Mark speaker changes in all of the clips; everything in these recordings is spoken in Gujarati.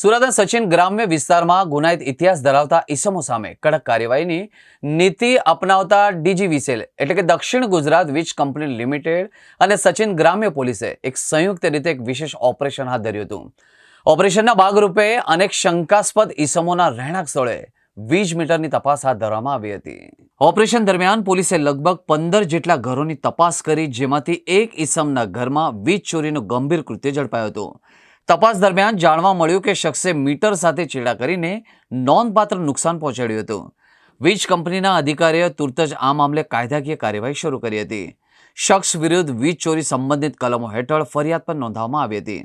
Speaker 1: સુરતના સચિન ગ્રામ્ય વિસ્તારમાં ગુનાહિત ઇતિહાસ ધરાવતા ઇસમો સામે કડક કાર્યવાહીની નીતિ અપનાવતા ડીજીવીસીએલ, એટલે કે દક્ષિણ ગુજરાત વીજ કંપની લિમિટેડ અને સચિન ગ્રામ્ય પોલીસે એક સંયુક્ત રીતે એક વિશેષ ઓપરેશન હાથ ધર્યું હતું. ઓપરેશનના ભાગરૂપે અનેક શંકાસ્પદ ઈસમોના રહેણાંક સ્થળે વીજ મીટરની તપાસ હાથ ધરવામાં આવી હતી. ઓપરેશન દરમિયાન પોલીસે લગભગ પંદર જેટલા ઘરોની તપાસ કરી, જેમાંથી એક ઈસમના ઘરમાં વીજ ચોરીનું ગંભીર કૃત્ય ઝડપાયું હતું. તપાસ દરમિયાન જાણવા મળ્યું કે શખ્સે મીટર સાથે ચેડા કરીને નોંધપાત્ર નુકસાન પહોંચાડ્યું હતું. વીજ કંપનીના અધિકારીઓએ તુરત જ આ મામલે કાયદાકીય કાર્યવાહી શરૂ કરી હતી. શખ્સ વિરુદ્ધ વીજ ચોરી સંબંધિત કલમો હેઠળ ફરિયાદ પણ નોંધવામાં આવી હતી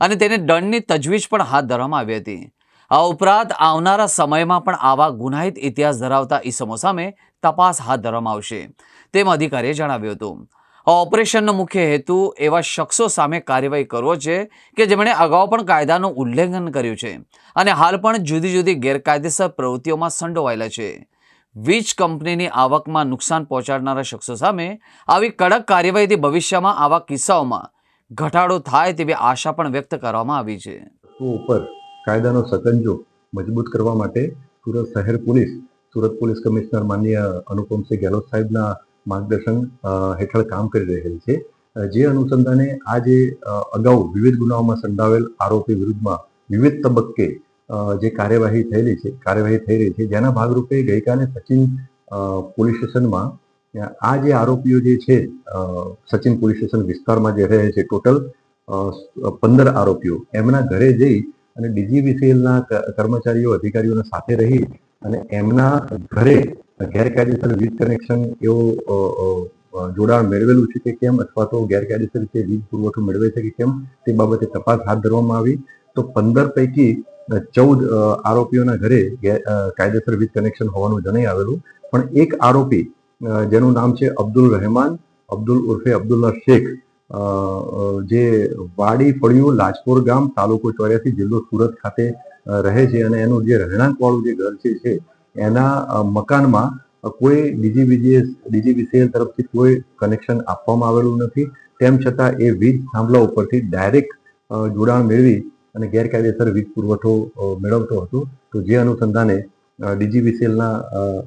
Speaker 1: અને તેને દંડની તજવીજ પણ હાથ ધરવામાં આવી હતી. આ ઉપરાંત આવનારા સમયમાં પણ આવા ગુનાહિત ઇતિહાસ ધરાવતા ઈસમો સામે તપાસ હાથ ધરવામાં આવશે, તેમ અધિકારીએ જણાવ્યું હતું. ઓપરેશનનો મુખ્ય હેતુ એવા શખ્સો સામે કાર્યવાહી કરવો છે કે જેમણે અગાઉ પણ કાયદાનું ઉલ્લંઘન કર્યું છે અને હાલ પણ જુદી જુદી ગેરકાયદેસર પ્રવૃત્તિઓમાં સંડોવાયેલા છે. વીજ કંપનીની આવકમાં નુકસાન પહોંચાડનારા શખ્સો સામે આવી કડક કાર્યવાહીથી ભવિષ્યમાં આવા કિસ્સાઓમાં ઘટાડો થાય તેવી આશા પણ વ્યક્ત કરવામાં આવી છે.
Speaker 2: ઉપર કાયદાનો સકંજો મજબૂત કરવા માટે સુરત શહેર પોલીસ, સુરત પોલીસ કમિશનર માન્ય અનુપમસિંહ ગેહલોત સાહેબના માર્ગદર્શન હેઠળ કામ કરી રહેલ છે. જે અનુસંધાને આ જે અગાઉ વિવિધ ગુનાઓમાં સંડાવેલ આરોપી વિરુદ્ધમાં વિવિધ તબક્કે જે કાર્યવાહી થયેલી છે, કાર્યવાહી થઈ રહી છે, જેના ભાગરૂપે ગઈકાલે સચિન પોલીસ સ્ટેશનમાં આ જે આરોપીઓ જે છે સચિન પોલીસ સ્ટેશન વિસ્તારમાં જે રહે છે, ટોટલ પંદર આરોપીઓ, એમના ઘરે જઈ અને ડીજીવીસીએલના કર્મચારીઓ, અધિકારીઓના સાથે રહી અને એમના ઘરે ગેરકાયદેસર વીજ કનેક્શન એવું જોડાણ મેળવેલું છે કે કેમ? અથવા તો ગેરકાયદેસર રીતે વીજ પુરવઠો મેળવે છે કે કેમ? તે બાબતે તપાસ હાથ ધરવામાં આવી. તો પંદર પૈકી ચૌદ આરોપીઓના ઘરે કાયદેસર વીજ કનેક્શન હોવાનું જણાઈ આવેલું. પણ એક આરોપી જેનું નામ છે અબ્દુલ રહેમાન, અબ્દુલ ઉર્ફે અબ્દુલ્લા શેખ જે વાડી ફળિયું, લાજપોર ગામ, તાલુકો ચોર્યાસી, જિલ્લો સુરત ખાતે રહે છે અને એનું જે રહેણાંકવાળું જે ઘર છે એના મકાનમાં કોઈ ડીજીવીજીએસ ડીજીવીસીએલ તરફથી કોઈ કનેક્શન આપવામાં આવેલું નથી. તેમ છતાં એ વીજ થાંભલા ઉપરથી ડાયરેક્ટ જોડાણ મેળવી અને ગેરકાયદેસર વીજ પુરવઠો મેળવતો હતો. તો જે અનુસંધાને ડીજીવીસીએલના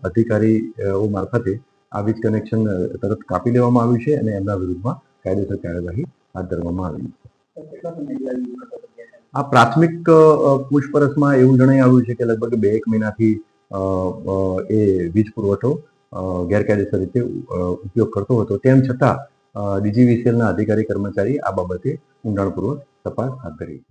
Speaker 2: અધિકારીઓ મારફતે આ વીજ કનેક્શન તરત કાપી લેવામાં આવ્યું છે અને એમના વિરુદ્ધમાં કાયદેસર કાર્યવાહી હાથ ધરવામાં આવી છે. આ પ્રાથમિક પૂછપરછમાં એવું જણાઈ આવ્યું છે કે લગભગ બે એક મહિનાથી એ વીજ પુરવઠો ગેરકાયદેસર રીતે ઉપયોગ કરતો હતો. તેમ છતાં ડીજીવીસીએલના અધિકારી કર્મચારી આ બાબતે ઊંડાણપૂર્વક તપાસ હાથ ધરી.